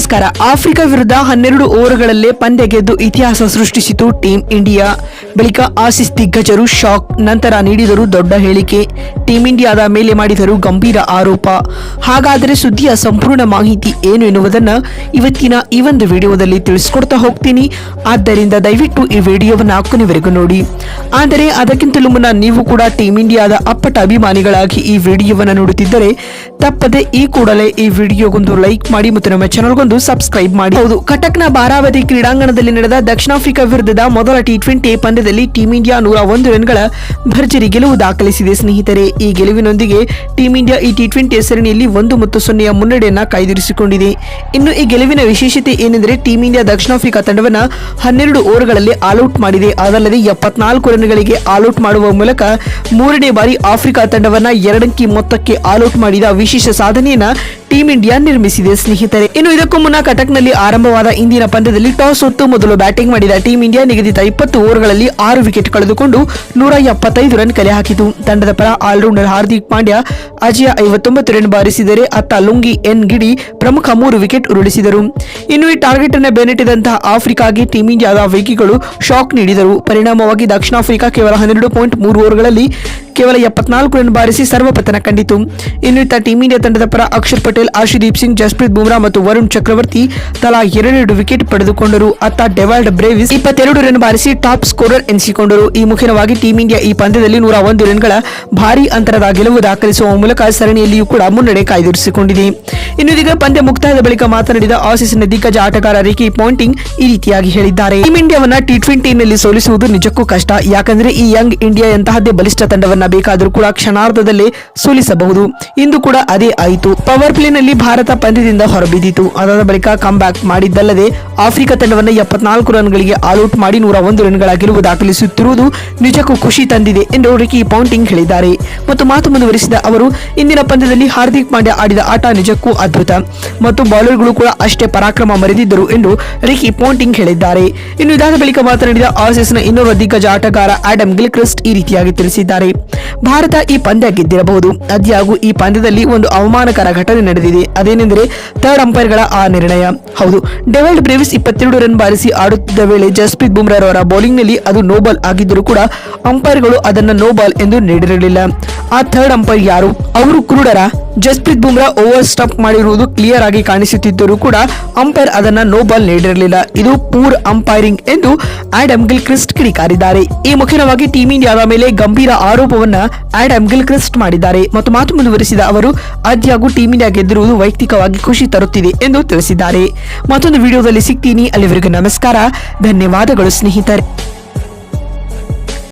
ನಮಸ್ಕಾರ. ಆಫ್ರಿಕಾ ವಿರುದ್ಧ ಹನ್ನೆರಡು ಓವರ್ಗಳಲ್ಲೇ ಪಂದ್ಯ ಗೆದ್ದು ಇತಿಹಾಸ ಸೃಷ್ಟಿಸಿತು ಟೀಂ ಇಂಡಿಯಾ. ಬಳಿಕ ಆಸಿಸ್ ದಿಗ್ಗಜರು ಶಾಕ್, ನಂತರ ನೀಡಿದರು ದೊಡ್ಡ ಹೇಳಿಕೆ. ಟೀಂ ಇಂಡಿಯಾದ ಮೇಲೆ ಮಾಡಿದರು ಗಂಭೀರ ಆರೋಪ. ಹಾಗಾದರೆ ಸುದ್ದಿಯ ಸಂಪೂರ್ಣ ಮಾಹಿತಿ ಏನು ಎನ್ನುವುದನ್ನು ಇವತ್ತಿನ ಈ ಒಂದು ವಿಡಿಯೋದಲ್ಲಿ ತಿಳಿಸ್ಕೊಡ್ತಾ ಹೋಗ್ತೀನಿ. ಆದ್ದರಿಂದ ದಯವಿಟ್ಟು ಈ ವಿಡಿಯೋವನ್ನು ಕೊನೆವರೆಗೂ ನೋಡಿ. ಆದರೆ ಅದಕ್ಕಿಂತಲೂ ಮುನ್ನ ನೀವು ಕೂಡ ಟೀಂ ಇಂಡಿಯಾದ ಅಪ್ಪಟ ಅಭಿಮಾನಿಗಳಾಗಿ ಈ ವಿಡಿಯೋವನ್ನು ನೋಡುತ್ತಿದ್ದರೆ ತಪ್ಪದೆ ಈ ಕೂಡಲೇ ಈ ವಿಡಿಯೋಗೊಂದು ಲೈಕ್ ಮಾಡಿ ಮತ್ತು ನಮ್ಮ ಚಾನಲ್ಗೊಂದು ಸಬ್ಸ್ಕ್ರೈಬ್ ಮಾಡಿ. ಹೌದು, ಕಟಕ್ನ ಬಾರಾವತಿ ಕ್ರೀಡಾಂಗಣದಲ್ಲಿ ನಡೆದ ದಕ್ಷಿಣ ಆಫ್ರಿಕಾ ವಿರುದ್ಧದ ಮೊದಲ ಟಿ ಟ್ವೆಂಟಿ ಪಂದ್ಯದಲ್ಲಿ ಟೀಂ ಇಂಡಿಯಾ ನೂರ ಒಂದು ರನ್ಗಳ ಭರ್ಜರಿ ಗೆಲುವು ದಾಖಲಿಸಿದೆ ಸ್ನೇಹಿತರೆ. ಈ ಗೆಲುವಿನೊಂದಿಗೆ ಟೀಂ ಇಂಡಿಯಾ ಈ ಟಿ ಟ್ವೆಂಟಿ ಸರಣಿಯಲ್ಲಿ ಒಂದು ಮತ್ತು ಸೊನ್ನೆಯ ಮುನ್ನಡೆಯನ್ನ ಕಾಯ್ದಿರಿಸಿಕೊಂಡಿದೆ. ಇನ್ನು ಈ ಗೆಲುವಿನ ವಿಶೇಷತೆ ಏನೆಂದರೆ ಟೀಂ ಇಂಡಿಯಾ ದಕ್ಷಿಣ ಆಫ್ರಿಕಾ ತಂಡವನ್ನ ಹನ್ನೆರಡು ಓವರ್ಗಳಲ್ಲಿ ಆಲ್ಔಟ್ ಮಾಡಿದೆ. ಅದಲ್ಲದೆ ಎಪ್ಪತ್ನಾಲ್ಕು ರನ್ಗಳಿಗೆ ಆಲ್ಔಟ್ ಮಾಡುವ ಮೂಲಕ ಮೂರನೇ ಬಾರಿ ಆಫ್ರಿಕಾ ತಂಡವನ್ನ ಎರಡಂಕಿ ಮೊತ್ತಕ್ಕೆ ಆಲ್ಔಟ್ ಮಾಡಿದ ವಿಶೇಷ ಸಾಧನೆಯನ್ನ ಟೀಂ ಇಂಡಿಯಾ ನಿರ್ಮಿಸಿದೆ. ಸ್ನೇಹಿತರೆ, ಇನ್ನು ಇದಕ್ಕೂ ಮುನ್ನ ಕಟಕ್ನಲ್ಲಿ ಆರಂಭವಾದ ಇಂದಿನ ಪಂದ್ಯದಲ್ಲಿ ಟಾಸ್ ಹೊತ್ತು ಮೊದಲು ಬ್ಯಾಟಿಂಗ್ ಮಾಡಿದ ಟೀಂ ಇಂಡಿಯಾ ನಿಗದಿತ ಇಪ್ಪತ್ತು ಓವರ್ಗಳಲ್ಲಿ ಆರು ವಿಕೆಟ್ ಕಳೆದುಕೊಂಡು ನೂರ ಎಪ್ಪತ್ತೈದು ರನ್ ಕಲೆ ಹಾಕಿತು. ತಂಡದ ಪರ ಆಲ್ರೌಂಡರ್ ಹಾರ್ದಿಕ್ ಪಾಂಡ್ಯ ಅಜಯ ಐವತ್ತೊಂಬತ್ತು ರನ್ ಬಾರಿಸಿದರೆ ಅತ್ತ ಲುಂಗಿ ಎನ್ ಗಿಡಿ ಪ್ರಮುಖ ಮೂರು ವಿಕೆಟ್ ಉರುಳಿಸಿದರು. ಇನ್ನು ಈ ಟಾರ್ಗೆಟ್ ಅನ್ನು ಬೆನ್ನಟ್ಟಿದಂತಹ ಆಫ್ರಿಕಾಗೆ ಟೀಂ ಇಂಡಿಯಾದ ವೇಗಿಗಳು ಶಾಕ್ ನೀಡಿದರು. ಪರಿಣಾಮವಾಗಿ ದಕ್ಷಿಣ ಆಫ್ರಿಕಾ ಕೇವಲ ಹನ್ನೆರಡು ಪಾಯಿಂಟ್ ಮೂರು ಓವರ್ಗಳಲ್ಲಿ ಕೇವಲ ಎಪ್ಪತ್ನಾಲ್ಕು ರನ್ ಬಾರಿಸಿ ಸರ್ವಪತನ ಕಂಡಿತು. ಇನ್ನುತ್ತ ಟೀಂ ಇಂಡಿಯಾ ತಂಡದ ಪರ ಅಕ್ಷರ್ ಪಟೇಲ್ ಆರ್ಶದೀಪ್ ಸಿಂಗ್, ಜಸ್ಪ್ರೀತ್ ಬುಮ್ರಾ ಮತ್ತು ವರುಣ್ ಚಕ್ರವರ್ತಿ ತಲಾ ಎರಡೆರಡು ವಿಕೆಟ್ ಪಡೆದುಕೊಂಡರು. ಅತ್ತ ಡೆವಾಲ್ಡ್ ಬ್ರೇವಿಸ್ ಇಪ್ಪತ್ತೆರಡು ರನ್ ಬಾರಿಸಿ ಟಾಪ್ ಸ್ಕೋರರ್ ಎನಿಸಿಕೊಂಡರು. ಈ ಮುಖ್ಯವಾಗಿ ಟೀಂ ಇಂಡಿಯಾ ಈ ಪಂದ್ಯದಲ್ಲಿ ನೂರ ಒಂದು ರನ್ಗಳ ಭಾರಿ ಅಂತರದ ಗೆಲುವು ದಾಖಲಿಸುವ ಮೂಲಕ ಸರಣಿಯಲ್ಲಿಯೂ ಕೂಡ ಮುನ್ನಡೆ ಕಾಯ್ದಿರಿಸಿಕೊಂಡಿದೆ. ಇನ್ನು ಇದೀಗ ಪಂದ್ಯ ಮುಕ್ತಾಯದ ಬಳಿಕ ಮಾತನಾಡಿದ ಆಸೀಸ್ನ ದಿಗ್ಗಜ ಆಟಗಾರ ರಿಕಿ ಪಾಯಿಂಟಿಂಗ್ ಈ ರೀತಿಯಾಗಿ ಹೇಳಿದ್ದಾರೆ. ಟೀಂ ಇಂಡಿಯಾವನ್ನ ಟಿ ಟ್ವೆಂಟಿನಲ್ಲಿ ಸೋಲಿಸುವುದು ನಿಜಕ್ಕೂ ಕಷ್ಟ. ಯಾಕಂದ್ರೆ ಈ ಯಂಗ್ ಇಂಡಿಯಾ ಎಂತಹದ್ದೇ ಬಲಿಷ್ಠ ತಂಡವನ್ನ ಬೇಕಾದರೂ ಕೂಡ ಕ್ಷಣಾರ್ಧದಲ್ಲೇ ಸೋಲಿಸಬಹುದು. ಇಂದು ಕೂಡ ಅದೇ ಆಯಿತು. ಪವರ್ ಪ್ಲೇನಲ್ಲಿ ಭಾರತ ಪಂದ್ಯದಿಂದ ಹೊರಬಿದ್ದಿತು. ಅದಾದ ಬಳಿಕ ಕಮ್ ಬ್ಯಾಕ್ ಮಾಡಿದ್ದಲ್ಲದೆ ಆಫ್ರಿಕಾ ತಂಡವನ್ನು ಎಪ್ಪತ್ನಾಲ್ಕು ರನ್ಗಳಿಗೆ ಆಲ್ಔಟ್ ಮಾಡಿ ನೂರ ಒಂದು ರನ್ಗಳ ಗೆಲುವು ದಾಖಲಿಸುತ್ತಿರುವುದು ನಿಜಕ್ಕೂ ಖುಷಿ ತಂದಿದೆ ಎಂದು ರಿಕಿ ಪೌಂಟಿಂಗ್ ಹೇಳಿದ್ದಾರೆ. ಮತ್ತು ಮಾತು ಮುಂದುವರಿಸಿದ ಅವರು, ಇಂದಿನ ಪಂದ್ಯದಲ್ಲಿ ಹಾರ್ದಿಕ್ ಪಾಂಡ್ಯ ಆಡಿದ ಆಟ ನಿಜಕ್ಕೂ ಅದ್ಭುತ. ಮತ್ತು ಬೌಲರ್ಗಳು ಕೂಡ ಅಷ್ಟೇ ಪರಾಕ್ರಮ ಮರೆದಿದ್ದರು ಎಂದು ರಿಕಿ ಪೌಂಟಿಂಗ್ ಹೇಳಿದ್ದಾರೆ. ಇನ್ನು ಇದಾದ ಬಳಿಕ ಮಾತನಾಡಿದ ಆಸೆಸ್ನ ಇನ್ನೊಬ್ಬ ದಿಗ್ಗಜ ಆಟಗಾರ ಆಡಮ್ ಗಿಲ್ಕ್ರಿಸ್ಟ್ ಈ ರೀತಿಯಾಗಿ ತಿಳಿಸಿದ್ದಾರೆ. ಭಾರತ ಈ ಪಂದ್ಯ ಗೆದ್ದಿರಬಹುದು. ಅದ್ಯಾಗೂ ಈ ಪಂದ್ಯದಲ್ಲಿ ಒಂದು ಅವಮಾನಕರ ಘಟನೆ ನಡೆದಿದೆ. ಅದೇನೆಂದರೆ ಥರ್ಡ್ ಅಂಪೈರ್ಗಳ ಆ ನಿರ್ಣಯ. ಹೌದು ಡೆವಲ್ಡ್ ಬ್ರೇವಿಸ್ ಇಪ್ಪತ್ತೆರಡು ರನ್ ಬಾರಿಸಿ ಆಡುತ್ತಿದ್ದ ವೇಳೆ ಜಸ್ಪ್ರೀತ್ ಬುಮ್ರಾರವರ ಬೌಲಿಂಗ್ನಲ್ಲಿ ಅದು ನೋಬಾಲ್ ಆಗಿದ್ದರೂ ಕೂಡ ಅಂಪೈರ್ಗಳು ಅದನ್ನು ನೋಬಾಲ್ ಎಂದು ನೀಡಿರಲಿಲ್ಲ. ಆ ಥರ್ಡ್ ಅಂಪೈರ್ ಯಾರು? ಅವರು ಕುರುಡರ. ಜಸ್ಪ್ರೀತ್ ಬುಮ್ರಾ ಓವರ್ ಸ್ಟಂಪ್ ಮಾಡಿರುವುದು ಕ್ಲಿಯರ್ ಆಗಿ ಕಾಣಿಸುತ್ತಿದ್ದರೂ ಕೂಡ ಅಂಪೈರ್ ಅದನ್ನ ನೋ ಬಾಲ್ ನೀಡಿರಲಿಲ್ಲ. ಇದು ಪೂರ್ ಅಂಪೈರಿಂಗ್ ಎಂದು ಆಡಮ್ ಗಿಲ್ಕ್ರಿಸ್ಟ್ ಕಿಡಿಕಾರಿದ್ದಾರೆ. ಈ ಮುಖ್ಯವಾಗಿ ಟೀಂ ಇಂಡಿಯಾದ ಮೇಲೆ ಗಂಭೀರ ಆರೋಪವನ್ನ ಆಡಮ್ ಗಿಲ್ಕ್ರಿಸ್ಟ್ ಮಾಡಿದ್ದಾರೆ. ಮತ್ತು ಮಾತು ಮುಂದುವರಿಸಿದ ಅವರು ಆದ್ಯಾಗೂ ಟೀಂ ಇಂಡಿಯಾ ಗೆದ್ದಿರುವುದು ವೈಯಕ್ತಿಕವಾಗಿ ಖುಷಿ ತರುತ್ತಿದೆ ಎಂದು ತಿಳಿಸಿದ್ದಾರೆ. ಮತ್ತೊಂದು ವಿಡಿಯೋದಲ್ಲಿ ಸಿಗ್ತೀನಿ. ಅಲ್ಲಿವರೆಗೂ ನಮಸ್ಕಾರ. ಧನ್ಯವಾದಗಳು ಸ್ನೇಹಿತರೆ.